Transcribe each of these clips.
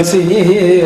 I see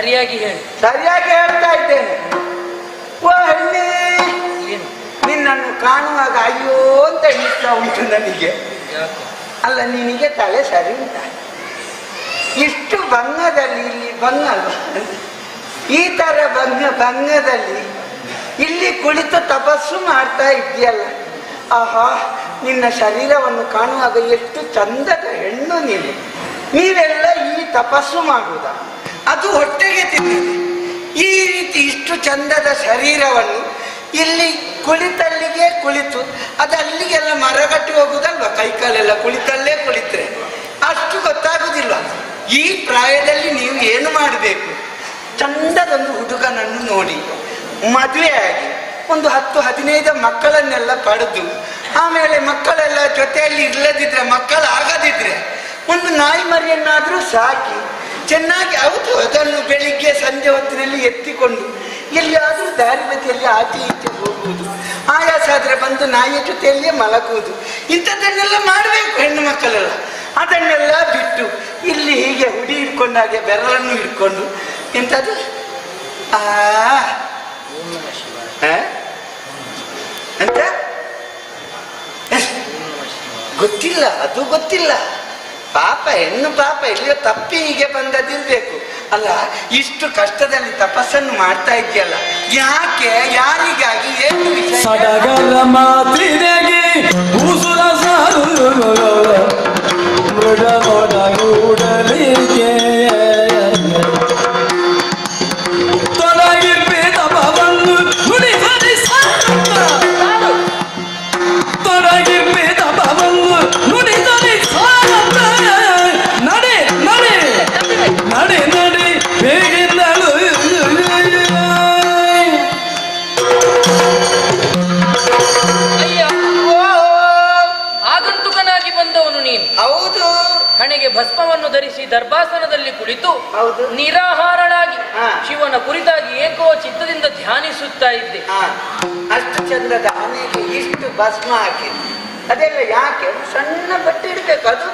ಸರಿಯಾಗಿ ಹೇಳಿ. ಸರಿಯಾಗಿ ಹೇಳ್ತಾ ಇದ್ದೇನೆ. ಓ ಹೆಣ್ಣಿ. ನಿನ್ನನ್ನು ಕಾಣುವಾಗ ಅಯ್ಯೋ ಅಂತ ಎಣಿಸ್ತಾ ಉಂಟು ನನಗೆ. ಅಲ್ಲ ನಿನಗೆ ತಲೆ ಸರಿ ಉಂಟ? ಇಷ್ಟು ಭಂಗದಲ್ಲಿ ಇಲ್ಲಿ ಬಂಗಲ್ಲ ಈ ತರ ಭಂಗ ಭಂಗದಲ್ಲಿ ಇಲ್ಲಿ ಕುಳಿತು ತಪಸ್ಸು ಮಾಡ್ತಾ ಇದೆಯಲ್ಲ ಆಹಾ ನಿನ್ನ ಶರೀರವನ್ನು ಕಾಣುವಾಗ ಎಷ್ಟು ಚಂದದ ಹೆಣ್ಣು ನೀನು. ನೀವೆಲ್ಲ ಈ ತಪಸ್ಸು ಮಾಡುವುದ? ಅದು ಹೊಟ್ಟೆಗೆ ತಿಂದಿದೆ ಈ ರೀತಿ ಇಷ್ಟು ಚಂದದ ಶರೀರವನ್ನು ಇಲ್ಲಿ ಕುಳಿತಲ್ಲಿಗೆ ಕುಳಿತು, ಅದು ಅಲ್ಲಿಗೆಲ್ಲ ಮರಗಟ್ಟಿ ಹೋಗುದಲ್ವ? ಕೈಕಾಲೆಲ್ಲ ಕುಳಿತಲ್ಲೇ ಕುಳಿತರೆ. ಅಷ್ಟು ಗೊತ್ತಾಗುದಿಲ್ಲ. ಈ ಪ್ರಾಯದಲ್ಲಿ ನೀವು ಏನು ಮಾಡಬೇಕು? ಚಂದದೊಂದು ಹುಡುಗನನ್ನು ನೋಡಿ. ಮದುವೆ ಆಗಿ ಒಂದು ಹತ್ತು, ಹದಿನೈದು ಮಕ್ಕಳನ್ನೆಲ್ಲ ಪಡೆದು, ಆಮೇಲೆ ಮಕ್ಕಳೆಲ್ಲ ಜೊತೆಯಲ್ಲಿ ಇಲ್ಲದಿದ್ರೆ ಮಕ್ಕಳು ಆಗದಿದ್ರೆ ಒಂದು ನಾಯಿ ಮರಿಯನ್ನಾದರೂ ಸಾಕಿ ಚೆನ್ನಾಗಿ ಹೌದು, ಅದನ್ನು ಬೆಳಿಗ್ಗೆ ಸಂಜೆ ಹೊತ್ತಿನಲ್ಲಿ ಎತ್ತಿಕೊಂಡು ಎಲ್ಲಿಯಾದರೂ ದಾರಿ ಬದಿಯಲ್ಲಿ ಆಚೆ ಈಚೆ ಹೋಗುವುದು. ಆಯಾಸ ಆದರೆ ಬಂದು ನಾಯಿಯ ಜೊತೆಯಲ್ಲಿಯೇ ಮಲಗುವುದು. ಇಂಥದ್ದನ್ನೆಲ್ಲ ಮಾಡಬೇಕು ಹೆಣ್ಣು ಮಕ್ಕಳೆಲ್ಲ. ಅದನ್ನೆಲ್ಲ ಬಿಟ್ಟು ಇಲ್ಲಿ ಹೀಗೆ ಹುಡಿ ಹಿಡ್ಕೊಂಡಾಗೆ ಬೆರಳನ್ನು ಹಿಡ್ಕೊಂಡು ಎಂಥದ್ದು? ಆ ನಮಃ ಗೊತ್ತಿಲ್ಲ, ಅದು ಗೊತ್ತಿಲ್ಲ. ಪಾಪ, ಹೆಣ್ಣು ಪಾಪ ಎಲ್ಲಿಯೋ ತಪ್ಪಿ ಹೀಗೆ ಬಂದದಿರ್ಬೇಕು ಅಲ್ಲ, ಇಷ್ಟು ಕಷ್ಟದಲ್ಲಿ ತಪಸ್ಸನ್ನು ಮಾಡ್ತಾ ಇದೆಯಲ್ಲ ಯಾಕೆ, ಯಾರಿಗಾಗಿ, ಏನು ಸಡಗರ ಉಸುರ ಸಾರು ಮೃಗ ಕುಳಿತು. ನಿರಾಹಾರಳಾಗಿ. ಶಿವನ ಕುರಿತಾಗಿ ಏಕೋ ಚಿತ್ತದಿಂದ ಧ್ಯಾನಿಸುತ್ತಾ ಇದ್ದೆ. ಹಾ, ಅಷ್ಟು ಚಂದದ ಆನೆಗೆ ಇಷ್ಟು ಭಸ್ಮ ಹಾಕಿ ಅದೆಲ್ಲ ಯಾಕೆ? ಸಣ್ಣ ಬಟ್ಟೆ ಇಡಬೇಕು. ಅದು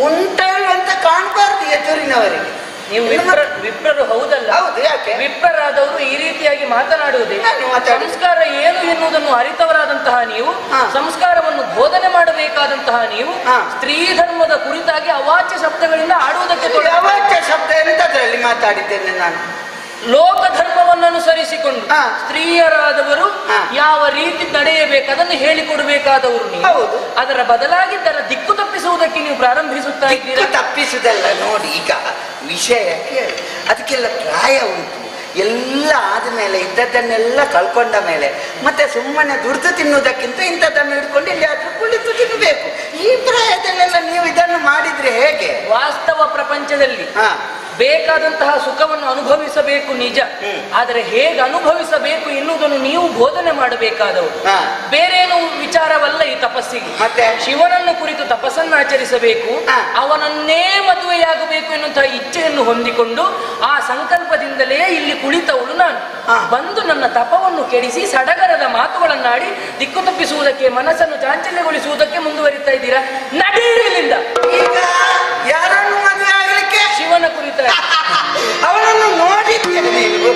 ಉಂಟಲ್ಲ ಅಂತ ಕಾಣಬಾರ್ದು ಎದುರಿನವರಿಗೆ. ನೀವು ವಿಪ್ರ ವಿಪ್ರರು ಹೌದಲ್ಲ ಹೌದು ಯಾಕೆ ವಿಪ್ರರಾದವರು ಈ ರೀತಿಯಾಗಿ ಮಾತನಾಡುವುದೇ ನಾನು ಮಾತಾಡುದು. ಸಂಸ್ಕಾರ ಏನು ಎನ್ನುವುದನ್ನು ಅರಿತವರಾದಂತಹ ನೀವು ಹಾ. ಸಂಸ್ಕಾರವನ್ನು ಬೋಧನೆ ಮಾಡಬೇಕಾದಂತಹ ನೀವು ಹಾ. ಸ್ತ್ರೀ ಧರ್ಮದ ಕುರಿತಾಗಿ ಅವಾಚ್ಯ ಶಬ್ದಗಳಿಂದ ಆಡುವುದಕ್ಕೆ ಅವಾಚ್ಯ ಶಬ್ದ ಶಬ್ದ ಎಂತದ್ರಲ್ಲಿ ಮಾತಾಡಿದ್ದೇನೆ ನಾನು ಲೋಕ ಧರ್ಮವನ್ನು ಅನುಸರಿಸಿಕೊಂಡು ಹಾ. ಸ್ತ್ರೀಯರಾದವರು ಯಾವ ರೀತಿ ನಡೆಯಬೇಕು ಅದನ್ನು ಹೇಳಿಕೊಡಬೇಕಾದವರು ಹೌದು. ಅದರ ಬದಲಾಗಿ ಅದರ ದಿಕ್ಕು ತಪ್ಪಿಸುವುದಕ್ಕೆ ನೀವು ಪ್ರಾರಂಭಿಸುತ್ತಾ ದಿಕ್ಕು ಇದ್ದೀರಾ? ತಪ್ಪಿಸುದಲ್ಲ. ನೋಡಿ ಈಗ ವಿಷಯ ಕೇಳು ಅದಕ್ಕೆಲ್ಲ ಪ್ರಾಯ ಉಂಟು. ಎಲ್ಲ ಆದಮೇಲೆ ಇದ್ದದ್ದನ್ನೆಲ್ಲ ಕಳ್ಕೊಂಡ ಮೇಲೆ ಮತ್ತೆ ಸುಮ್ಮನೆ ದುರ್ದು ತಿನ್ನುವುದಕ್ಕಿಂತ ಇಂಥದ್ದನ್ನು ಹಿಡ್ಕೊಂಡು ಎಲ್ಲಿಯಾದ್ರೂ ಕುಳಿತು ತಿನ್ನಬೇಕು ಈ ಪ್ರಾಯದಲ್ಲೆಲ್ಲ ನೀವು ಇದನ್ನು ಮಾಡಿದ್ರೆ ಹೇಗೆ? ವಾಸ್ತವ ಪ್ರಪಂಚದಲ್ಲಿ ಹಾ. ಬೇಕಾದಂತಹ ಸುಖವನ್ನು ಅನುಭವಿಸಬೇಕು ನಿಜ. ಆದರೆ ಹೇಗೆ ಅನುಭವಿಸಬೇಕು ಎನ್ನುವುದನ್ನು ನೀವು ಬೋಧನೆ ಮಾಡಬೇಕಾದವರು. ಬೇರೇನು ವಿಚಾರವಲ್ಲ ಈ ತಪಸ್ಸಿಗೆ. ಮತ್ತೆ? ಶಿವನನ್ನು ಕುರಿತು ತಪಸ್ಸನ್ನು ಆಚರಿಸಬೇಕು. ಅವನನ್ನೇ ಮದುವೆಯಾಗಬೇಕು ಎನ್ನುವಂತಹ ಇಚ್ಛೆಯನ್ನು ಹೊಂದಿಕೊಂಡು ಆ ಸಂಕಲ್ಪದಿಂದಲೇ ಇಲ್ಲಿ ಕುಳಿತವಳು ನಾನು. ಬಂದು ನನ್ನ ತಪವನ್ನು ಕೆಡಿಸಿ ಸಡಗರದ ಮಾತುಗಳನ್ನಾಡಿ ದಿಕ್ಕು ತಪ್ಪಿಸುವುದಕ್ಕೆ ಮನಸ್ಸನ್ನು ಚಾಂಚಲ್ಯಗೊಳಿಸುವುದಕ್ಕೆ ಮುಂದುವರಿತಾ ಇದ್ದೀರಾ? ನಡೀಲಿಂದ ಈಗ ಯಾರನ್ನು ಮದುವೆ ಆಗ್ಲಿಕ್ಕೆ ಶಿವನ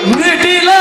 ಕುರಿತ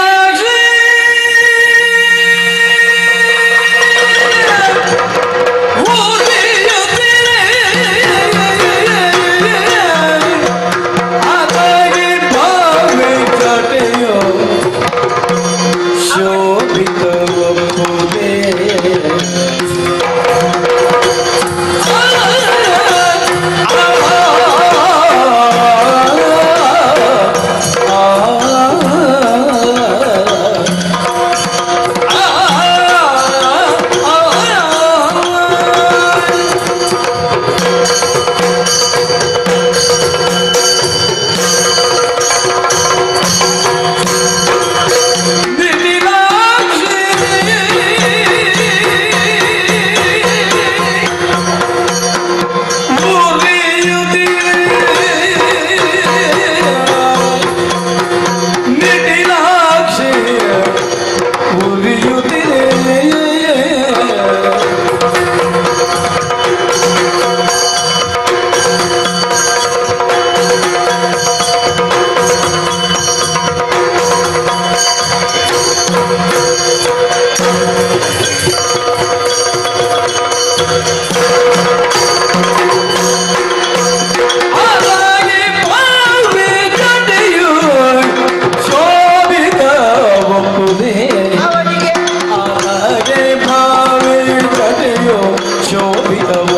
show be a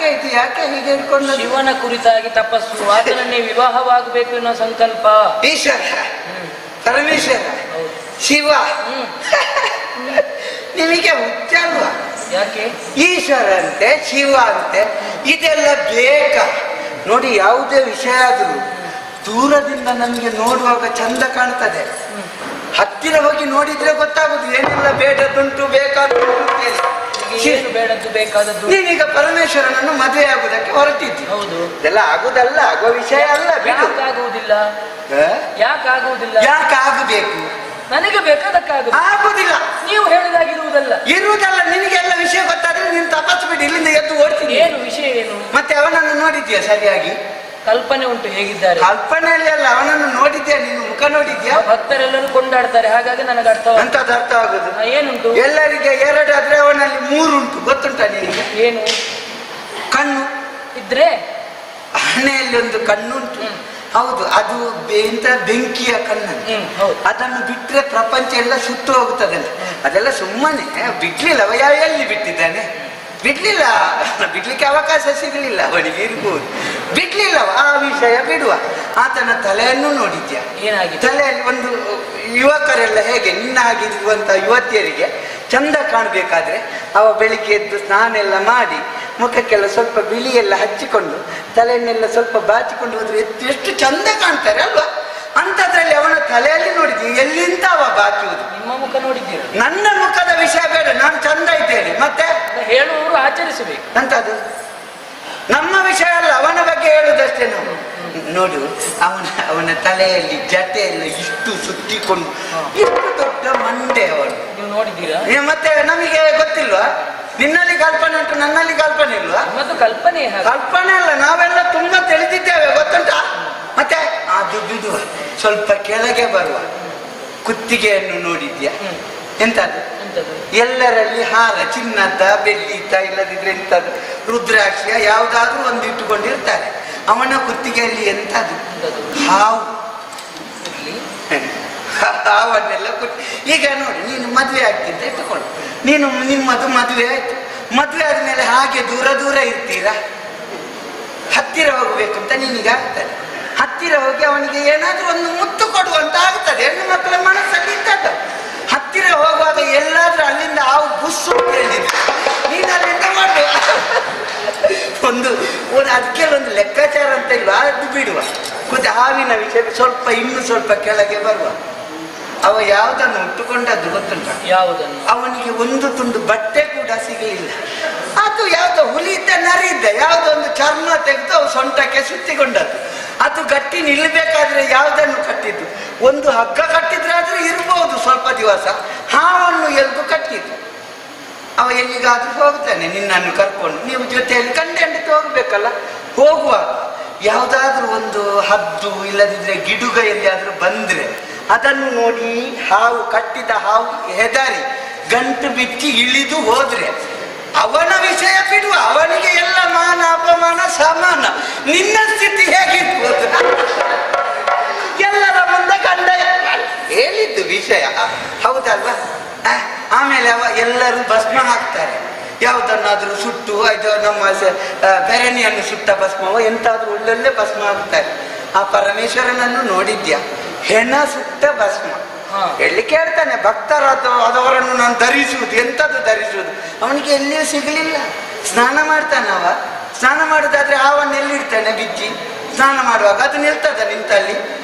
ಯಾಕೆ ಇದು? ಯಾಕೆ ಹೀಗೆ ಇಟ್ಕೊಂಡು ಶಿವನ ಕುರಿತಾಗಿ ತಪಸ್ಸು ಆತನನ್ನೇ ವಿವಾಹವಾಗಬೇಕು ಅನ್ನೋ ಸಂಕಲ್ಪ. ಈಶ್ವರ. ಪರಮೇಶ್ವರ. ಶಿವ. ನಿಮಗೆ ಮುಖ್ಯ ಅಲ್ವಾ? ಯಾಕೆ? ಈಶ್ವರ ಅಂತೆ ಶಿವ ಅಂತೆ ಇದೆಲ್ಲ ಬೇಕ ನೋಡಿ ಯಾವುದೇ ವಿಷಯ ಆದರೂ ದೂರದಿಂದ ನಮಗೆ ನೋಡುವಾಗ ಚಂದ ಕಾಣ್ತದೆ. ಹತ್ತಿರ ಹೋಗಿ ನೋಡಿದ್ರೆ ಗೊತ್ತಾಗುದು ಏನೆಲ್ಲ ಬೇಡದುಂಟು ಬೇಕಾದುಂಟು ಏನು ಬೇಡದ್ದು ಬೇಕಾದದ್ದು? ನೀನೀಗ ಪರಮೇಶ್ವರನನ್ನು ಮದುವೆ ಆಗುದಕ್ಕೆ ಹೊರಟಿದ್ದಿ. ಹೌದು. ಇದೆಲ್ಲ ಆಗುದಲ್ಲ ಆಗುವ ವಿಷಯ ಅಲ್ಲ ಬಿಡು. ಯಾಕಾಗುವುದಿಲ್ಲ ಯಾಕಾಗಬೇಕು ಯಾಕಾಗುವುದಿಲ್ಲ ಯಾಕೆ ಆಗಬೇಕು? ನನಗೆ ಬೇಕಾದಕ್ಕಾಗುದು ಆಗುದಿಲ್ಲ ನೀವು ಹೇಳಿದಾಗಿರುವುದಲ್ಲ. ಇರುವುದಲ್ಲ ನಿನಗೆಲ್ಲ ವಿಷಯ ಗೊತ್ತಾದ್ರೆ ನೀನು ತಪಾಸ್ಬಿಡಿ ಬಿಡಿ ಇಲ್ಲಿಂದ ಎದ್ದು ಓಡ್ತೀನಿ. ಏನು ವಿಷಯ ಏನು? ಮತ್ತೆ ಅವನನ್ನು ನೋಡಿದ್ಯಾ ಸರಿಯಾಗಿ? ಕಲ್ಪನೆ ಉಂಟು ಹೇಗಿದ್ದಾರೆ. ಕಲ್ಪನೆಯಲ್ಲಿ ಅಲ್ಲ ಅವನನ್ನು ನೋಡಿದ್ಯಾ? ನೀನು ಮುಖ ನೋಡಿದ್ಯಾ? ಭಕ್ತರೆಲ್ಲರೂ ಕೊಂಡಾಡ್ತಾರೆ ಹಾಗಾಗಿ ನನಗೆ ಅರ್ಥ ಅಂತದ್ದು ಅರ್ಥ ಆಗುದು. ಏನುಂಟು? ಎಲ್ಲರಿಗೆ ಎರಡಾದ್ರೆ ಅವನಲ್ಲಿ ಮೂರು ಉಂಟು. ಗೊತ್ತುಂಟ ನಿನಗೆ? ಏನು? ಕಣ್ಣು. ಇದ್ರೆ? ಹಣೆಯಲ್ಲಿ ಒಂದು ಕಣ್ಣುಂಟು. ಉಂಟು ಹೌದು ಅದು ಎಂತ ಬೆಂಕಿಯ ಕಣ್ಣು. ಅದನ್ನು ಬಿಟ್ಟರೆ ಪ್ರಪಂಚ ಎಲ್ಲ ಸುಟ್ಟು ಹೋಗುತ್ತದೆ ಅದೆಲ್ಲ ಸುಮ್ಮನೆ. ಬಿಡ್ಲಿಲ್ಲ ಯಾವ ಎಲ್ಲಿ ಬಿಟ್ಟಿದ್ದಾನೆ? ಬಿಡ್ಲಿಲ್ಲ. ಬಿಡ್ಲಿಕ್ಕೆ ಅವಕಾಶ ಸಿಗಲಿಲ್ಲ ಅವನಿಗೆ ಇರ್ಬೋದು. ಬಿಡ್ಲಿಲ್ಲ ಆ ವಿಷಯ ಬಿಡುವ. ಆತನ ತಲೆಯನ್ನು ನೋಡಿದ್ಯ? ಏನಾಗಿದೆ? ತಲೆಯಲ್ಲಿ ಒಂದು ಯುವಕರೆಲ್ಲ ಹೇಗೆ ನಿನ್ನ ಆಗಿರುವಂತಹ ಯುವತಿಯರಿಗೆ ಚಂದ ಕಾಣಬೇಕಾದ್ರೆ ಅವ ಬೆಳಿಗ್ಗೆ ಎದ್ದು ಸ್ನಾನ ಎಲ್ಲ ಮಾಡಿ ಮುಖಕ್ಕೆಲ್ಲ ಸ್ವಲ್ಪ ಬಿಳಿ ಎಲ್ಲ ಹಚ್ಚಿಕೊಂಡು ತಲೆಯನ್ನೆಲ್ಲ ಸ್ವಲ್ಪ ಬಾಚಿಕೊಂಡು ಹೋದ್ರೆ ಎಷ್ಟು ಚಂದ ಕಾಣ್ತಾರೆ ಅಲ್ವಾ? ಅಂಥದ್ರಲ್ಲಿ ಅವನ ತಲೆಯಲ್ಲಿ ನೋಡಿದ್ದೀನಿ ಎಲ್ಲಿಂದ ಅವ ಬಾಚುವುದು? ನಿಮ್ಮ ಮುಖ ನೋಡಿದ್ದೀರ? ನನ್ನ ಮುಖದ ವಿಷಯ ಬೇಡ ನಾನು ಚಂದ ಇದ್ದೇನೆ. ಮತ್ತೆ? ಹೇಳುವವರು ಆಚರಿಸಬೇಕು. ಅದು ನಮ್ಮ ವಿಷಯ ಅಲ್ಲ ಅವನ ಬಗ್ಗೆ ಹೇಳುದಷ್ಟೇ ನಾವು. ನೋಡು ಅವನ ಅವನ ತಲೆಯಲ್ಲಿ ಜಟೆಯನ್ನು ಇಷ್ಟು ಸುತ್ತಿಕೊಂಡು ಇಷ್ಟು ದೊಡ್ಡ ಮಂಡೆ ಅವನು. ನೀವು ನೋಡಿದ್ದೀರಾ? ಮತ್ತೆ ನಮಗೆ ಗೊತ್ತಿಲ್ವಾ? ನಿನ್ನಲ್ಲಿ ಕಲ್ಪನೆ ಉಂಟು ನನ್ನಲ್ಲಿ ಕಲ್ಪನೆ ಇಲ್ವಾ? ಮತ್ತು ಕಲ್ಪನೆ ಕಲ್ಪನೆ ಅಲ್ಲ ನಾವೆಲ್ಲ ತುಂಬಾ ತಿಳಿದಿದ್ದೇವೆ ಗೊತ್ತುಂಟಾ? ಮತ್ತೆ? ಅದು ದುಡ್ಡು ಸ್ವಲ್ಪ ಕೆಳಗೆ ಬರುವ ಕುತ್ತಿಗೆಯನ್ನು ನೋಡಿದ್ಯಾ? ಎಂತದ್ದು ಎಂತದು? ಎಂತದು? ಎಲ್ಲರಲ್ಲಿ ಹಾರ ಚಿನ್ನದ ಬೆಳ್ಳಿತ ಇಲ್ಲದಿದ್ರೆ ಎಂತದ್ದು ರುದ್ರಾಕ್ಷಿಯ ಯಾವುದಾದ್ರೂ ಒಂದು ಇಟ್ಟುಕೊಂಡಿರ್ತಾರೆ. ಅವನ ಕುತ್ತಿಗೆಯಲ್ಲಿ ಎಂತದ್ದು ಎಂತದು? ಹಾವು. ಹಾವನ್ನೆಲ್ಲ ಕೊಟ್ಟು. ಈಗ ನೋಡಿ ನೀನು ಮದುವೆ ಆಗ್ತಿದ್ದ ಇಟ್ಟುಕೊಂಡು. ನೀನು ನಿಮ್ಮದು ಮದುವೆ ಆಯ್ತು. ಮದುವೆ ಆದ್ಮೇಲೆ ಹಾಗೆ ದೂರ ದೂರ ಇರ್ತೀರಾ? ಹತ್ತಿರ ಹೋಗ್ಬೇಕು ಅಂತ ನಿನಗೆ ಆಗ್ತದೆ ಹತ್ತಿರ ಹೋಗಿ ಅವನಿಗೆ ಏನಾದರೂ ಒಂದು ಮುತ್ತು ಕೊಡುವಂತ ಆಗ್ತದೆ. ಹೆಣ್ಣು ಮಕ್ಕಳ ಮನಸ್ಸಲ್ಲಿ ಇದ್ದದ್ದು. ಹತ್ತಿರ ಹೋಗುವಾಗ ಎಲ್ಲಾದ್ರೂ ಅಲ್ಲಿಂದ ಹಾವು ಬುಸ್ಸು ಹೇಳಿದ್ರು ನೀನು ಅಲ್ಲಿಂದ ಮಾಡು ಒಂದು ಒಂದು, ಅದಕ್ಕೆ ಒಂದು ಲೆಕ್ಕಾಚಾರ ಅಂತ ಇಲ್ವಾ? ಅದು ಬಿಡುವ. ಮತ್ತೆ ಹಾವಿನ ವಿಷಯ ಸ್ವಲ್ಪ, ಇನ್ನು ಸ್ವಲ್ಪ ಕೆಳಗೆ ಬರುವ. ಅವ ಯಾವುದನ್ನು ಉಟ್ಟುಕೊಂಡದ್ದು ಗೊತ್ತುಂಟ? ಯಾವುದನ್ನು? ಅವನಿಗೆ ಒಂದು ತುಂಡು ಬಟ್ಟೆ ಕೂಡ ಸಿಗಲಿಲ್ಲ. ಅದು ಯಾವುದೋ ಹುಲಿ ಇದ್ದ ನರಿ ಇದ್ದ ಯಾವುದೋ ಒಂದು ಚರ್ಮ ತೆಗೆದು ಅವು ಸೊಂಟಕ್ಕೆ ಸುತ್ತಿಕೊಂಡದ್ದು. ಅದು ಗಟ್ಟಿ ನಿಲ್ಲಬೇಕಾದ್ರೆ ಯಾವುದನ್ನು ಕಟ್ಟಿದ್ದು? ಒಂದು ಹಗ್ಗ ಕಟ್ಟಿದ್ರಾದ್ರೂ ಇರ್ಬೋದು ಸ್ವಲ್ಪ ದಿವಸ. ಹಾವನ್ನು ಎಲ್ಗೂ ಕಟ್ಟಿದ್ದು. ಅವ ಎಲ್ಲಿಗಾದ್ರೂ ಹೋಗ್ತಾನೆ ನಿನ್ನನ್ನು ಕರ್ಕೊಂಡು. ನೀವು ಜೊತೆಯಲ್ಲಿ ಕಂಡು ಹೋಗ್ಬೇಕಲ್ಲ ಹೋಗುವಾಗ ಯಾವುದಾದ್ರೂ ಒಂದು ಹದ್ದು ಇಲ್ಲದಿದ್ರೆ ಗಿಡುಗ ಎಲ್ಲಿಯಾದ್ರೂ ಬಂದ್ರೆ ಅದನ್ನು ನೋಡಿ ಹಾವು ಕಟ್ಟಿದ ಹಾವು ಹೆದರಿ, ಗಂಟು ಬಿಚ್ಚಿ ಇಳಿದು ಹೋದ್ರೆ, ಅವನ ವಿಷಯ ಬಿಡುವ, ಅವನಿಗೆ ಎಲ್ಲ ಮಾನ, ಅಪಮಾನ, ಸಮಾನ. ನಿನ್ನ ಸ್ಥಿತಿ ಹೇಗಿರ್ಬೋದು ಎಲ್ಲರ ಮುಂದೆ ಕಂಡ. ಹೇಳಿದ್ದು ವಿಷಯ? ಹೌದಲ್ವಾ? ಆಮೇಲೆ ಅವ ಎಲ್ಲರೂ ಭಸ್ಮ ಹಾಕ್ತಾರೆ. ಯಾವುದನ್ನಾದ್ರೂ ಸುಟ್ಟು, ಇದು ನಮ್ಮ ಬೆರಣಿಯನ್ನು ಸುಟ್ಟ ಭಸ್ಮವ, ಎಂತಾದ್ರೂ ಒಳ್ಳೊಳ್ಳೆ ಭಸ್ಮ ಹಾಕ್ತಾರೆ. ಆ ಪರಮೇಶ್ವರನನ್ನು ನೋಡಿದ್ಯಾ? ಹೆಣ ಸುತ್ತ ಭಸ್ಮ. ಹಾ. ಎಲ್ಲಿ ಕೇಳ್ತಾನೆ ಭಕ್ತರದು ಅದವರನ್ನು ನಾನು ಧರಿಸುವುದು ಎಂಥದ್ದು ಧರಿಸುವುದು? ಅವನಿಗೆ ಎಲ್ಲಿಯೂ ಸಿಗಲಿಲ್ಲ. ಸ್ನಾನ ಮಾಡ್ತಾನೆ ಅವ. ಸ್ನಾನ ಮಾಡುದಾದ್ರೆ ಹಾವನ್ನು ಎಲ್ಲಿಡ್ತಾನೆ ಬಿಚ್ಚಿ ಸ್ನಾನ ಮಾಡುವಾಗ ಅದು ನಿಲ್ತದ ನಿಂತಲ್ಲಿ.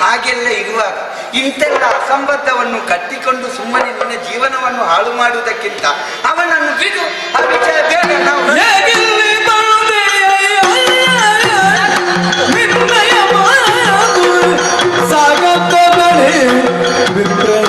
ಹಾಗೆಲ್ಲ ಇರುವಾಗ ಇಂತೆಲ್ಲ ಅಸಂಬದ್ಧವನ್ನು ಕಟ್ಟಿಕೊಂಡು ಸುಮ್ಮನೆ ನಿನ್ನ ಜೀವನವನ್ನು ಹಾಳು ಮಾಡುವುದಕ್ಕಿಂತ ಅವನನ್ನು We've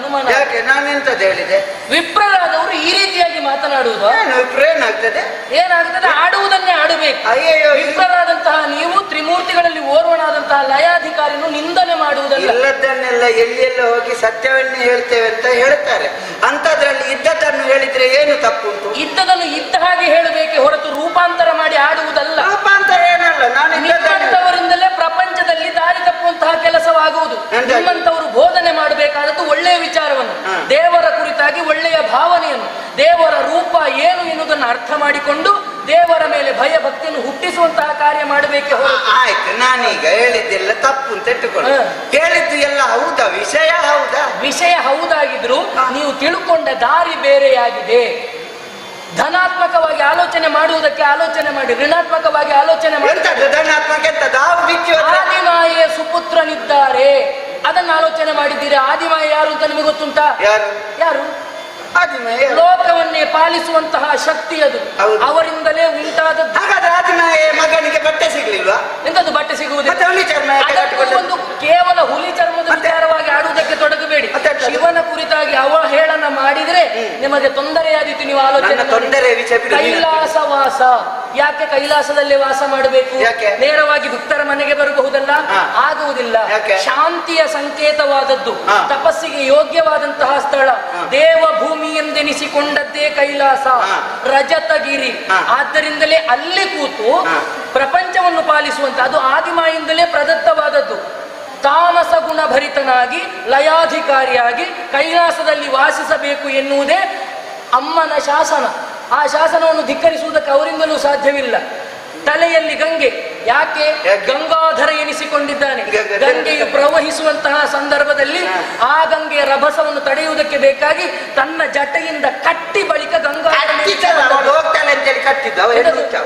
ಅನುಮಾನ. ಯಾಕೆ? ನಾನೆಂತದ್ದು ಹೇಳಿದೆ? ವಿಪ್ರರಾದವರು ಈ ರೀತಿಯಾಗಿ ಮಾತನಾಡುವುದು? ಏನು? ವಿಪ್ರೇನ್ ಆಗ್ತದೆ? ಏನಾಗುತ್ತದೆ ಆಡುವುದನ್ನೇ ಆಡಬೇಕು. ಅಯ್ಯೋ ವಿಪ್ರರಾದಂತಹ ನೀವು ತ್ರಿಮೂರ್ತಿಗಳಲ್ಲಿ ಓರ್ವನಾದಂತಹ ಲಯಾಧಿಕಾರಿಯನ್ನು ನಿಂದನೆ ಮಾಡುವುದಲ್ಲ. ಇಲ್ಲದನ್ನೆಲ್ಲ ಎಲ್ಲೆಲ್ಲ ಹೋಗಿ ಸತ್ಯವನ್ನೇ ಹೇಳ್ತೇವೆ ಅಂತ ಹೇಳ್ತಾರೆ. ಅಂತದ್ರಲ್ಲಿ ಇದ್ದದ್ದನ್ನು ಹೇಳಿದ್ರೆ ಏನು ತಪ್ಪು ಇದ್ದದನ್ನು ಇದ್ದ ಹಾಗೆ ಹೇಳಬೇಕೆ ಹೊರತು ರೂಪಾಂತರ ಮಾಡಿ ಆಡುವುದಲ್ಲ. ರೂಪಾಂತರ ಏನಲ್ಲ? ನಾನು ದಾರಿ ಕೆಲಸವಾಗುವುದು? ನಿಮ್ಮಂತವರು ಬೋಧನೆ ಮಾಡಬೇಕಾದದ್ದು ಒಳ್ಳೆಯ ವಿಚಾರವನ್ನು ದೇವರ ಕುರಿತಾಗಿ ಒಳ್ಳೆಯ ಭಾವನೆಯನ್ನು ದೇವರ ರೂಪ ಏನು ಎನ್ನುವುದನ್ನು ಅರ್ಥ ಮಾಡಿಕೊಂಡು ದೇವರ ಮೇಲೆ ಭಯ ಭಕ್ತಿಯನ್ನು ಹುಟ್ಟಿಸುವಂತಹ ಕಾರ್ಯ ಮಾಡಬೇಕೆ ಆಯ್ತು ನಾನೀಗ ಹೇಳಿದ್ದೆಲ್ಲ ತಪ್ಪು ಅಂತ ಇಟ್ಟುಕೊಂಡು. ಹೇಳಿದ್ದು ಎಲ್ಲ ಹೌದಾ? ವಿಷಯ ಹೌದಾ? ವಿಷಯ ಹೌದಾಗಿದ್ರು ನೀವು ತಿಳ್ಕೊಂಡ ದಾರಿ ಬೇರೆಯಾಗಿದೆ. ಧನಾತ್ಮಕವಾಗಿ ಆಲೋಚನೆ ಮಾಡುವುದಕ್ಕೆ ಆಲೋಚನೆ ಮಾಡಿ ಋಣಾತ್ಮಕವಾಗಿ ಆಲೋಚನೆ ಮಾಡಿ ಎಂತದ್ದು ಧನಾತ್ಮಕ ಎಂತದ್ದು ಹಾವು ಬಿಚ್ಚಿ ಹೋದ್ರೆ ಆದಿಮಾಯೆ ಸುಪುತ್ರನಿದ್ದಾರೆ ಅದನ್ನ ಆಲೋಚನೆ ಮಾಡಿದ್ದೀರಿ? ಆದಿಮಾಯ ಯಾರು ಅಂತ ನಿಮಗೆ ಗೊತ್ತುಂಟಾ? ಯಾರು? ಲೋಕವನ್ನೇ ಪಾಲಿಸುವಂತಹ ಶಕ್ತಿ ಅದು. ಅವರಿಂದಲೇ ಉಂಟಾದ ಹಾಗಾದ್ರೆ ಆದಿಮಯ ಮಗನಿಗೆ ಬಟ್ಟೆ ಸಿಗ್ಲಿಲ್ವಾ? ಎಂತದ್ದು ಬಟ್ಟೆ ಸಿಗುವುದಿಲ್ಲ? ಒಂದು ಕೇವಲ ಹುಲಿ ಚರ್ಮದ? ವಿಚಾರವಾಗಿ ಆಡುವುದಕ್ಕೆ ತೊಡಗಬೇಡಿ ಅದು? ಶಿವನ ಕುರಿತಾಗಿ ಅವಹೇಳನ ಮಾಡಿದ್ರೆ ನಿಮಗೆ ತೊಂದರೆಯಾದೀತು ನೀವು ಆಲೋಚನೆ. ತೊಂದರೆ ವಿಷಯ ಕೈಲಾಸ ವಾಸ. ಯಾಕೆ ಕೈಲಾಸದಲ್ಲಿ ವಾಸ ಮಾಡಬೇಕು? ನೇರವಾಗಿ ಭಕ್ತರ ಮನೆಗೆ ಬರಬಹುದಲ್ಲ. ಆಗುವುದಿಲ್ಲ. ಶಾಂತಿಯ ಸಂಕೇತವಾದದ್ದು. ತಪಸ್ಸಿಗೆ ಯೋಗ್ಯವಾದಂತಹ ಸ್ಥಳ. ದೇವ ಭೂಮಿ ಎಂದೆನಿಸಿಕೊಂಡದ್ದೇ ಕೈಲಾಸ. ರಜತಗಿರಿ. ಆದ್ದರಿಂದಲೇ ಅಲ್ಲಿ ಕೂತು ಪ್ರಪಂಚವನ್ನು ಪಾಲಿಸುವಂತ. ಅದು ಆದಿಮಾಯಿಂದಲೇ ಪ್ರದತ್ತವಾದದ್ದು ತಾಮಸ ಗುಣ ಭರಿತನಾಗಿ ಲಯಾಧಿಕಾರಿಯಾಗಿ ಕೈಲಾಸದಲ್ಲಿ ವಾಸಿಸಬೇಕು ಎನ್ನುವುದೇ ಅಮ್ಮನ ಶಾಸನ. ಆ ಶಾಸನವನ್ನು ಧಿಕ್ಕರಿಸುವುದಕ್ಕೆ ಅವರಿಂದಲೂ ಸಾಧ್ಯವಿಲ್ಲ. ತಲೆಯಲ್ಲಿ ಗಂಗೆ ಯಾಕೆ? ಗಂಗಾಧರ ಎನಿಸಿಕೊಂಡಿದ್ದಾನೆ. ಗಂಗೆಯು ಪ್ರವಹಿಸುವಂತಹ ಸಂದರ್ಭದಲ್ಲಿ ಆ ಗಂಗೆಯ ರಭಸವನ್ನು ತಡೆಯುವುದಕ್ಕೆ ಬೇಕಾಗಿ ತನ್ನ ಜಟೆಯಿಂದ ಕಟ್ಟಿ ಬಳಿಕ ಗಂಗಾಧರ.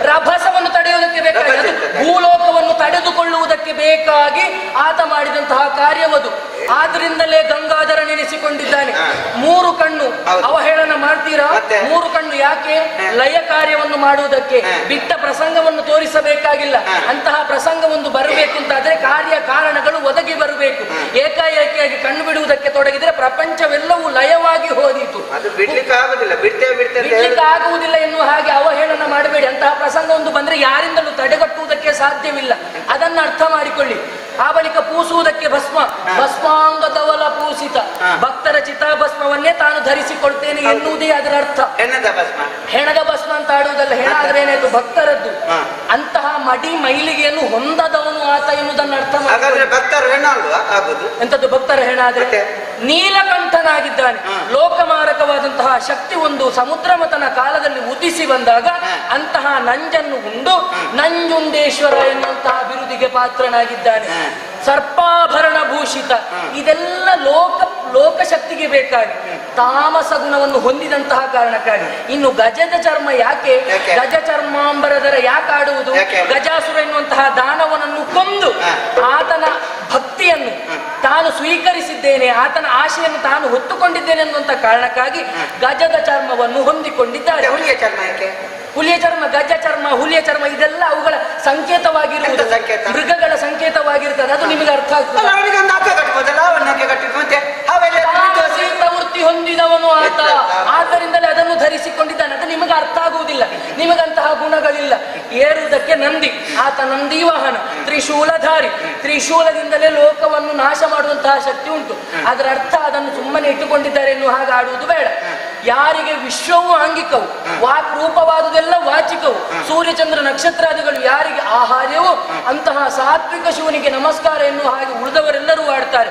ರಭಸವನ್ನು ತಡೆಯುವುದಕ್ಕೆ ಬೇಕಾಗಿ ಭೂಲೋಕವನ್ನು ತಡೆದುಕೊಳ್ಳುವುದಕ್ಕೆ ಬೇಕಾಗಿ ಆತ ಮಾಡಿದಂತಹ ಕಾರ್ಯವದು ಆದ್ರಿಂದಲೇ ಗಂಗಾಧರ ನೆನೆಸಿಕೊಂಡಿದ್ದಾನೆ. ಮೂರು ಕಣ್ಣು. ಅವಹೇಳನ ಮಾಡ್ತೀರಾ? ಮೂರು ಕಣ್ಣು ಯಾಕೆ? ಲಯ ಕಾರ್ಯವನ್ನು ಮಾಡುವುದಕ್ಕೆ. ಬಿಟ್ಟ ಪ್ರಸಂಗವನ್ನು ತೋರಿಸಬೇಕಾಗಿಲ್ಲ. ಅಂತಹ ಪ್ರಸಂಗವೊಂದು ಬರಬೇಕು ಅಂತಾದ್ರೆ ಕಾರ್ಯ ಕಾರಣಗಳು ಒದಗಿ ಬರಬೇಕು. ಏಕಾಏಕಿಯಾಗಿ ಕಣ್ಣು ಬಿಡುವುದಕ್ಕೆ ತೊಡಗಿದ್ರೆ ಪ್ರಪಂಚವೆಲ್ಲವೂ ಲಯವಾಗಿ ಹೋದೀತು. ಬಿಡ್ಲಿಕ್ಕೆ. ಆಗುವುದಿಲ್ಲ ಎನ್ನುವ ಹಾಗೆ ಅವಹೇಳನ ಮಾಡಬೇಡಿ. ಅಂತಹ ಪ್ರಸಂಗ ಒಂದು ಬಂದ್ರೆ ಯಾರಿಂದಲೂ ತಡೆಗಟ್ಟುವುದಕ್ಕೆ ಸಾಧ್ಯವಿಲ್ಲ. ಅದನ್ನ ಅರ್ಥ ಮಾಡಿಕೊಳ್ಳಿ. ಆ ಬಳಿಕ ಪೂಸುವುದಕ್ಕೆ ಭಸ್ಮ. ಭಸ್ಮಾಂಗದವಲ ಪೂಸಿತ. ಭಕ್ತರ ಚಿತಾಭಸ್ಮವನ್ನೇ ತಾನು ಧರಿಸಿಕೊಳ್ತೇನೆ ಎನ್ನುವುದೇ ಅದರ ಅರ್ಥ. ಹೆಣದ ಭಸ್ಮ ಅಂತ ಆಡುವುದಲ್ಲ. ಹೆಣ ಆದ್ರೆ ಏನಾಯ್ತು ಭಕ್ತರದ್ದು. ಅಂತ ಅಂತಹ ಮಡಿ ಮೈಲಿಗೆಯನ್ನು ಹೊಂದದವನು ಆತ ಎನ್ನುವುದನ್ನು ಅರ್ಥ ಹಾಗಾದ್ರೆ ಮಾಡಿಕೊಳ್ಳಿ ಭಕ್ತರು ಹೆಣ್ಣು ಅಲ್ವಾ? ಆಗುದು. ಎಂತದ್ದು ಭಕ್ತರ ಹೆಣ ಆದ್ರೆ ನೀಲಕಂಠನಾಗಿದ್ದಾನೆ. ಲೋಕಮಾರಕವಾದಂತಹ ಶಕ್ತಿ ಒಂದು ಸಮುದ್ರಮತನ ಕಾಲದಲ್ಲಿ ಉದಿಸಿ ಬಂದಾಗ ಅಂತಹ ನಂಜನ್ನು ಉಂಡು ನಂಜುಂಡೇಶ್ವರ ಎನ್ನುವಂತಹ ಅಭಿವೃದ್ಧಿಗೆ ಪಾತ್ರನಾಗಿದ್ದಾನೆ. ಸರ್ಪಾಭರಣ ಭೂಷಿತ ಇದೆಲ್ಲ ಲೋಕ ಲೋಕಶಕ್ತಿಗೆ ಬೇಕಾಗಿ ತಾಮಸ ಗುಣವನ್ನು ಹೊಂದಿದಂತಹ ಕಾರಣಕ್ಕಾಗಿ. ಇನ್ನು ಗಜದ ಚರ್ಮ ಯಾಕೆ? ಗಜ ಚರ್ಮಾಂಬರದರ ಯಾಕೆ ಆಡುವುದು? ಗಜಾಸುರ ಎನ್ನುವಂತಹ ದಾನವನನ್ನು ಕೊಂದು ಆತನ ಭಕ್ತಿಯನ್ನು ತಾನು ಸ್ವೀಕರಿಸಿದ್ದೇನೆ ಆತನ ಆಶೆಯನ್ನು ತಾನು ಹೊತ್ತುಕೊಂಡಿದ್ದೇನೆ ಅನ್ನುವಂತ ಕಾರಣಕ್ಕಾಗಿ ಗಜದ ಚರ್ಮವನ್ನು ಹೊಂದಿಕೊಂಡಿದ್ದಾರೆ. ಚರ್ಮ ಯಾಕೆ? ಹುಲಿಯ ಚರ್ಮ ಗಜ ಚರ್ಮ ಹುಲಿಯ ಚರ್ಮ ಇದೆಲ್ಲ ಅವುಗಳ ಸಂಕೇತವಾಗಿರುವುದು. ಸಂಕೇತ? ಮೃಗಗಳ ಸಂಕೇತವಾಗಿರುತ್ತದೆ. ಅದು ನಿಮಗೆ ಅರ್ಥ ಆಗ್ತದೆ? ಹೊಂದಿದವನು ಆತ. ಆದ್ದರಿಂದಲೇ ಅದನ್ನು ಧರಿಸಿಕೊಂಡಿದ್ದಾನೆ. ಅದು ನಿಮಗೆ ಅರ್ಥ ಆಗುವುದಿಲ್ಲ. ನಿಮಗಂತಹ ಗುಣಗಳಿಲ್ಲ. ಏರುವುದಕ್ಕೆ ನಂದಿ. ಆತ ನಂದಿ ವಾಹನ ತ್ರಿಶೂಲಧಾರಿ. ತ್ರಿಶೂಲದಿಂದಲೇ ಲೋಕವನ್ನು ನಾಶ ಮಾಡುವಂತಹ ಶಕ್ತಿ ಉಂಟು. ಅದರ ಅರ್ಥ ಅದನ್ನು ಸುಮ್ಮನೆ ಇಟ್ಟುಕೊಂಡಿದ್ದಾರೆ ಎನ್ನುವ ಹಾಗೆ ಆಡುವುದು ಬೇಡ. ಯಾರಿಗೆ ವಿಶ್ವವು ಆಂಗಿಕವು, ವಾಕ್ ರೂಪವಾದುದೆಲ್ಲ ವಾಚಿಕವು, ಸೂರ್ಯಚಂದ್ರ ನಕ್ಷತ್ರಾದಿಗಳು ಯಾರಿಗೆ ಆಹಾರ್ಯವೋ ಅಂತಹ ಸಾತ್ವಿಕ ಶಿವನಿಗೆ ನಮಸ್ಕಾರ ಎನ್ನುವ ಹಾಗೆ ಉಳಿದವರೆಲ್ಲರೂ ಆಡ್ತಾರೆ.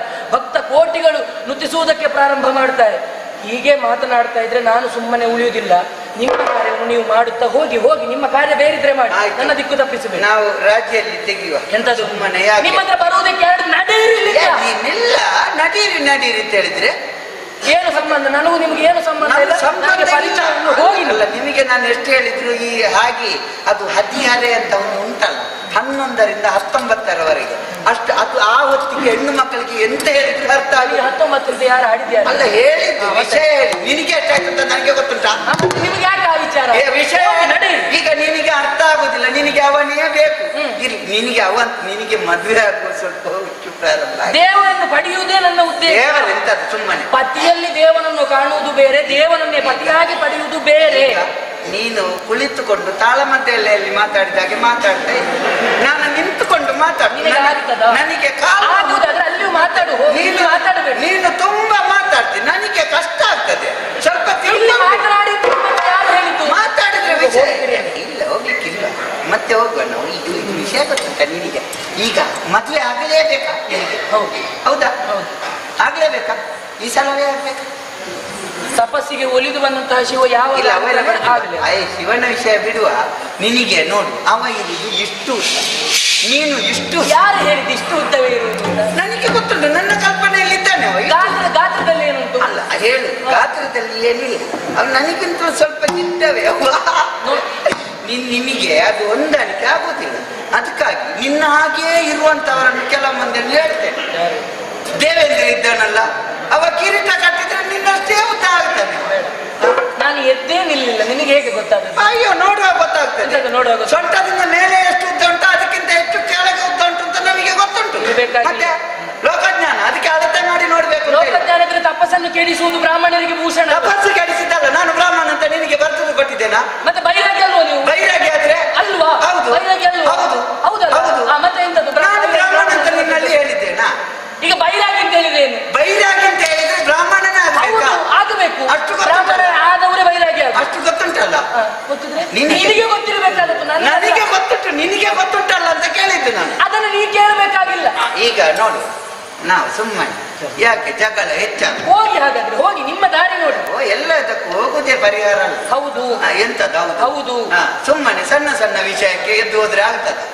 ಕೋಟಿಗಳು ನುತಿಸುವುದಕ್ಕೆ ಪ್ರಾರಂಭ ಮಾಡ್ತಾರೆ. ಹೀಗೆ ಮಾತನಾಡ್ತಾ ಇದ್ರೆ ನಾನು ಸುಮ್ಮನೆ ಉಳಿಯುವುದಿಲ್ಲ. ನಿಮ್ಮ ಕಾರ್ಯವನ್ನು ನೀವು ಮಾಡುತ್ತಾ ಹೋಗಿ ಹೋಗಿ ನಿಮ್ಮ ಕಾರ್ಯ ಬೇರಿದ್ರೆ ಮಾಡಿ. ನನ್ನ ದಿಕ್ಕು ತಪ್ಪಿಸಬೇಕು ನಾವು ರಾಜ್ಯದಲ್ಲಿ ತೆಗೆಯುವ. ಎಂತ ಸುಮ್ಮನೆ ಯಾಕೆ? ನಿಮ್ಮ ಹತ್ರ ಬರುವುದಕ್ಕೆ ಎರಡು ನಡೆಯಿರಲಿಲ್ಲ ನೀನಿಲ್ಲ ನಡೀರಿ ನಡೀರಿ ಅಂತ ಹೇಳಿದ್ರೆ? ಏನು ಸಂಬಂಧ? ನನಗೂ ನಿಮ್ಗೆ ಏನು ಸಂಬಂಧ ಇಲ್ಲ? ಸಂಬಂಧ ಹೋಗಿಲ್ಲ. ನಿಮಗೆ ನಾನು ಎಷ್ಟು ಹೇಳಿದ್ರು ಈ ಹಾಗೆ ಅದು ಹದಿಹರೆ ಅಂತ ಒಂದು ಉಂಟಲ್ಲ ಹನ್ನೊಂದರಿಂದ ಹತ್ತೊಂಬತ್ತರವರೆಗೆ. ಅಷ್ಟು ಅದು ಆ ಹೊತ್ತಿಗೆ ಹೆಣ್ಣು ಮಕ್ಕಳಿಗೆ ಎಂತ ಹೇಳಿದ್ರು? ಹತ್ತೊಂಬತ್ತರಿಂದ ಯಾರು ಹಾಡಿದ್ಯಾರ ಅಲ್ಲ ಹೇಳಿದ್ದು ವಿಷಯ ಹೇಳಿ. ನಿನಗೆ ಎಷ್ಟಾಯ್ತಂತ ನನಗೆ ಗೊತ್ತುಂಟಾ? ನಿಮ್ಗೆ ಯಾಕೆ ಆ ವಿಚಾರ? ಏ, ವಿಷಯ ಹೋಗಿ ನಡೀರಿ. ಈಗ ನಿನಗೆ ಅರ್ಥ ಆಗುದಿಲ್ಲ. ನಿನಗೆ ಅವನೇ ಬೇಕು. ಇರ್ಲಿ ನಿನಗೆ ಅವ ನಿನಗೆ ಮದುವೆ ಆಗುವ ಸ್ವಲ್ಪ ಹುಚ್ಚು ಪ್ರಾರಂಭ ಆಗಿದೆ. ದೇವರನ್ನು ಪಡೆಯುವುದೇ ನನ್ನ ಉದ್ದೇಶ. ದೇವರೆಂತದ್ದು ಸುಮ್ಮನೆ. ಪತಿಯಲ್ಲಿ ದೇವನನ್ನು ಕಾಣುವುದು ಬೇರೆ ದೇವನನ್ನೇ ಪತಿಯಾಗಿ ಪಡೆಯುವುದು ಬೇರೆ. ಈಗ ನೀನು ಕುಳಿತುಕೊಂಡು ತಾಳಮದ್ದೆಯಲ್ಲಿ ಮಾತಾಡಿದಾಗೆ ಮಾತಾಡ್ತಾ ಇದ್ದೆ. ನಾನು ನಿಂತುಕೊಂಡು ಮಾತಾಡು ನಿನಗೆ ಆಗ್ತದಾ? ನನಗೆ ಕಾಲ ಮಾತಾಡು ನೀನು ಮಾತಾಡಬೇಕು ಮಾತಾಡಬೇಡ. ನೀನು ತುಂಬಾ ಮಾತಾಡ್ತೀನಿ ನನಗೆ ಕಷ್ಟ ಆಗ್ತದೆ. ಸ್ವಲ್ಪ ಮಾತನಾಡಿ ಮಾತಾಡಿದ್ರೆ ವಿಷಯ ಇಲ್ಲ ಹೋಗ್ಲಿಕ್ಕಿಲ್ಲ. ಮತ್ತೆ ಹೋಗುವ ನಾವು. ಇದು ಇದು ವಿಷಯ ಗೊತ್ತುಂಟ ನಿನಗೆ. ಈಗ ಮದುವೆ ಆಗಲೇಬೇಕಾ ನಿನಗೆ? ಹೌದು. ಆಗ್ಲೇಬೇಕಾ? ಈ ಸಲವೇ ಆಗ್ಬೇಕಾ? ತಪಸ್ಸಿಗೆ ಒಲಿದು ಬಂದಂತಹ ಶಿವ ಯಾವ ಶಿವನ ವಿಷಯ ಬಿಡುವ ನಿನಗೆ ನೋಡು. ಅವ ಇರುವುದು ಇಷ್ಟು ನೀನು ಇಷ್ಟು ಯಾರು ಹೇಳಿದ್ದು ಇಷ್ಟು ಉದ್ದವೇ ಇರುವುದು ನನಗೆ ಗೊತ್ತುಂಟು ನನ್ನ ಕಲ್ಪನೆಯಲ್ಲಿ ಇದ್ದಾನೆ ಅವ ಗಾತ್ರ ಗಾತ್ರದಲ್ಲಿ ಏನುಂಟು ಅಲ್ಲ ಹೇಳು ಗಾತ್ರದಲ್ಲಿ ಏನಿಲ್ಲ. ಅವ್ರು ನನಗಿಂತ ಸ್ವಲ್ಪ ಚಿಂತವೇ ಅವ ನಿನ್ ನಿನಗೆ ಅದು ಹೊಂದಾಣಿಕೆ ಆಗೋದಿಲ್ಲ. ಅದಕ್ಕಾಗಿ ನಿನ್ನ ಹಾಗೆಯೇ ಇರುವಂತವರನ್ನು ಕೆಲವು ಮಂದಿಯನ್ನು ಹೇಳ್ತೇನೆ. ಯಾರು? ದೇವೇಂದ್ರ ಇದ್ದಾನಲ್ಲ ಅವ ಕಿರೀಟ ಕಟ್ಟಿದ್ರೆ ನಿನ್ನಷ್ಟೇ ಉದ್ದ ಆಗ್ತಾನೆ ನಾನು ಎದ್ದೇ ನಿಲ್ಲಿಲ್ಲ ನಿನಗೆ ಹೇಗೆ ಗೊತ್ತಾಗುತ್ತೆ ಅಯ್ಯೋ ನೋಡುವ ಗೊತ್ತಾಗ್ತದೆ ನೋಡುವಾಗ? ಸೊಂಟದಿಂದ ಮೇಲೆ ಎಷ್ಟು ಉದ್ದ ಉಂಟು ಅದಕ್ಕಿಂತ ಹೆಚ್ಚು ಕೆಳಗೆ ಉದ್ದ ಉಂಟು ಅಂತ ನಮಗೆ ಗೊತ್ತುಂಟು. ಮತ್ತೆ ಲೋಕಜ್ಞಾನ ಅದಕ್ಕೆ ಅಳತೆ ಮಾಡಿ ನೋಡ್ಬೇಕು ಲೋಕಜ್ಞಾನ. ತಪಸ್ಸನ್ನು ಕೆಡಿಸುವುದು ಬ್ರಾಹ್ಮಣರಿಗೆ ಭೂಷಣ ತಪಸ್ಸು ಕೆಡಿಸಿದ್ದಲ್ಲ ನಾನು ಬ್ರಾಹ್ಮಣ ಅಂತ ನಿನಗೆ ಬರ್ತದ್ದು ಕೊಟ್ಟಿದ್ದೇನಾ ಮತ್ತೆ ಬೈರಾಗ್ಯ ಅಲ್ವಾ ನೀವು ಬೈರಾಗಿ ಆದ್ರೆ ಅಲ್ವಾ ಹೌದು ಬೈರಾಗ್ಯ ಅಲ್ವಾ ಹೌದು ಹೌದಲ್ಲ ಹೌದು ಆ, ಮತ್ತೆ ಎಂತದ್ದು ನಾನು ಬ್ರಾಹ್ಮಣ ಬ್ರಾಹ್ಮಣ ಅಂತ ನಿನ್ನಲ್ಲಿ ಹೇಳಿದ್ದೇನಾ ಈಗ ಬೈರಾಗಿ ಅಂತ ಹೇಳಿದೇನು ಬೈರಾಗಿ ಅಂತ ಹೇಳಿದ್ರೆ ಬ್ರಾಹ್ಮಣನೇ ಹೌದು ಆಗ್ಬೇಕಾ ಆಗಬೇಕು ಅಷ್ಟು ಗೊತ್ತುಂಟಲ್ಲ? ಬ್ರಾಹ್ಮಣ ಆದವರೇ ಬೈರಾಗಿ ಆಗ ಅಷ್ಟು ಗೊತ್ತುಂಟಲ್ಲ ಗೊತ್ತಿದ್ರೆ ನಿನಗೆ- ನಿನಗೆ ಗೊತ್ತಿರಬೇಕಾದದ್ದು ನನ್ನ ನನಗೆ ಗೊತ್ತುಂಟು ನಿನಗೆ ಗೊತ್ತುಂಟಲ್ಲ ಅಂತ ಕೇಳಿದ್ದು ನಾನು ಅದನ್ನು ನೀ ಕೇಳಬೇಕಾಗಿಲ್ಲ ಈಗ ನೋಡು ನಾವು ಸುಮ್ಮನೆ ಯಾಕೆ ಜಗಳ ಹೆಚ್ಚಾಗ. ಹೋಗಿ ಹಾಗಾದ್ರೆ ಹೋಗಿ ನಿಮ್ಮ ದಾರಿ ನೋಡಿ. ಓ ಎಲ್ಲದಕ್ಕೂ ಹೋಗುದೇ ಪರಿಹಾರ ಅಲ್ಲ. ಹೌದು. ಎಂತದ ಎಂತದ್ದು ಹೌದು. ಹೌದು. ಹಾ, ಸುಮ್ಮನೆ ಸಣ್ಣ ಸಣ್ಣ ವಿಷಯಕ್ಕೆ ಎದ್ದು ಹೋದ್ರೆ ಆಗ್ತದೆ.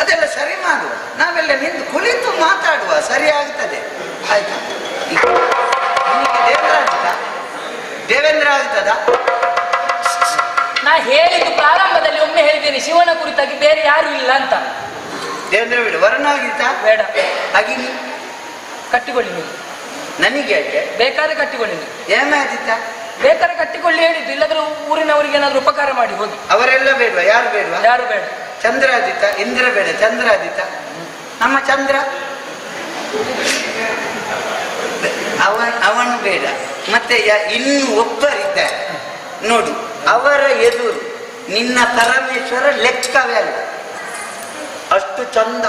ಅದೆಲ್ಲ ಸರಿ ಮಾಡುವ. ನಾವೆಲ್ಲ ನಿಂತು ಕುಳಿತು ಮಾತಾಡುವ ಸರಿ ಆಗ್ತದೆ. ಆಯ್ತಾ? ಈಗ ನಿನಗೆ ದೇವೇಂದ್ರ ಆಗ್ತದ? ದೇವೇಂದ್ರ ಆಗ್ತದ? ನಾ ಹೇಳಿದ್ದು ಪ್ರಾರಂಭದಲ್ಲಿ ಒಮ್ಮೆ ಹೇಳಿದ್ದೇನೆ ಶಿವನ ಕುರಿತಾಗಿ ಬೇರೆ ಯಾರು ಇಲ್ಲ ಅಂತ. ದೇವೇಂದ್ರ ಬಿಡು ವರ್ಣ ಆಗಿತ್ತಾ ಬೇಡ. ಅಗಿನಿ ಕಟ್ಟಿಕೊಳ್ಳಿ ನೀವು ನನಗೆ ಯಾಕೆ? ಬೇಕಾದ್ರೆ ಕಟ್ಟಿಕೊಳ್ಳಿ. ನೀವು ಏಮೆ ಆದಿತ್ತ ಬೇಕಾದ್ರೆ ಕಟ್ಟಿಕೊಳ್ಳಿ ಹೇಳಿದ್ದು. ಇಲ್ಲದ್ರೆ ಊರಿನವರಿಗೆ ಏನಾದ್ರು ಉಪಕಾರ ಮಾಡಿ ಹೋಗಿ. ಅವರೆಲ್ಲ ಬೇಡವಾ? ಯಾರು ಬೇಡ ಯಾರು ಬೇಡ. ಚಂದ್ರಾದಿತ ಇಂದ್ರ ಬೇಡ. ಚಂದ್ರಾದಿತ ನಮ್ಮ ಚಂದ್ರ? ಅವ ಅವನು ಬೇಡ. ಮತ್ತೆ ಇನ್ನು ಒಬ್ಬರಿದ್ದಾರೆ. ನೋಡು ಅವರ ಎದುರು ನಿನ್ನ ಪರಮೇಶ್ವರ ಲೆಕ್ಕವೇ ಅಲ್ಲ. ಅಷ್ಟು ಚಂದ.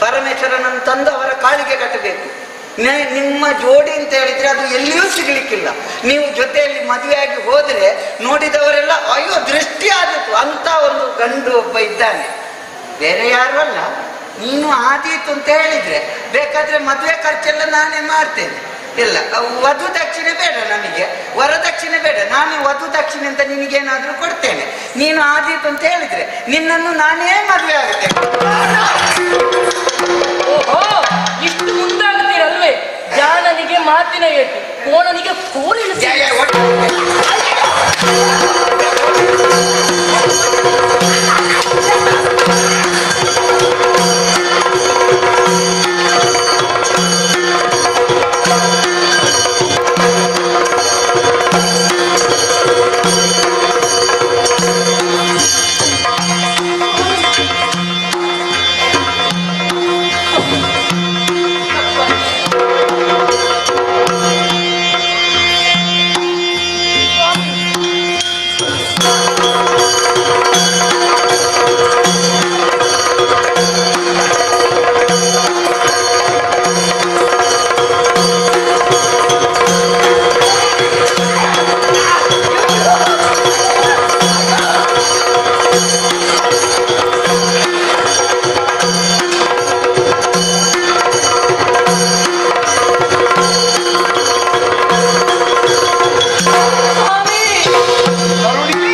ಪರಮೇಶ್ವರನನ್ನು ತಂದು ಅವರ ಕಾಳಿಗೆ ಕಟ್ಟಬೇಕು. ನಿಮ್ಮ ಜೋಡಿ ಅಂತ ಹೇಳಿದ್ರೆ ಅದು ಎಲ್ಲಿಯೂ ಸಿಗ್ಲಿಕ್ಕಿಲ್ಲ. ನೀವು ಜೊತೆಯಲ್ಲಿ ಮದುವೆಯಾಗಿ ಹೋದ್ರೆ ನೋಡಿದವರೆಲ್ಲ, ಅಯ್ಯೋ, ದೃಷ್ಟಿ ಆದಿತ್ತು ಅಂತ ಒಂದು ಗಂಡು ಒಬ್ಬ ಇದ್ದಾನೆ. ಬೇರೆ ಯಾರು ಅಲ್ಲ. ನೀನು ಆದೀತು ಅಂತ ಹೇಳಿದ್ರೆ, ಬೇಕಾದ್ರೆ ಮದುವೆ ಖರ್ಚೆಲ್ಲ ನಾನೇ ಮಾಡ್ತೇನೆ. ಇಲ್ಲ, ವಧು ದಕ್ಷಿಣೆ ಬೇಡ ನನಗೆ ವರದಕ್ಷಿಣೆ ಬೇಡ. ನಾನು ವಧು ದಕ್ಷಿಣೆ ಅಂತ ನಿನಗೇನಾದ್ರೂ ಕೊಡ್ತೇನೆ. ನೀನು ಆದೀತು ಅಂತ ಹೇಳಿದ್ರೆ, ನಿನ್ನನ್ನು ನಾನೇ ಮದುವೆ ಆಗುತ್ತೇನೆ. ಓಹೋ! ಮಾತಿನ ಏಟು. ಕೋಣನಿಗೆ ಕೋಲಿನ ಸಿಕ್ಕ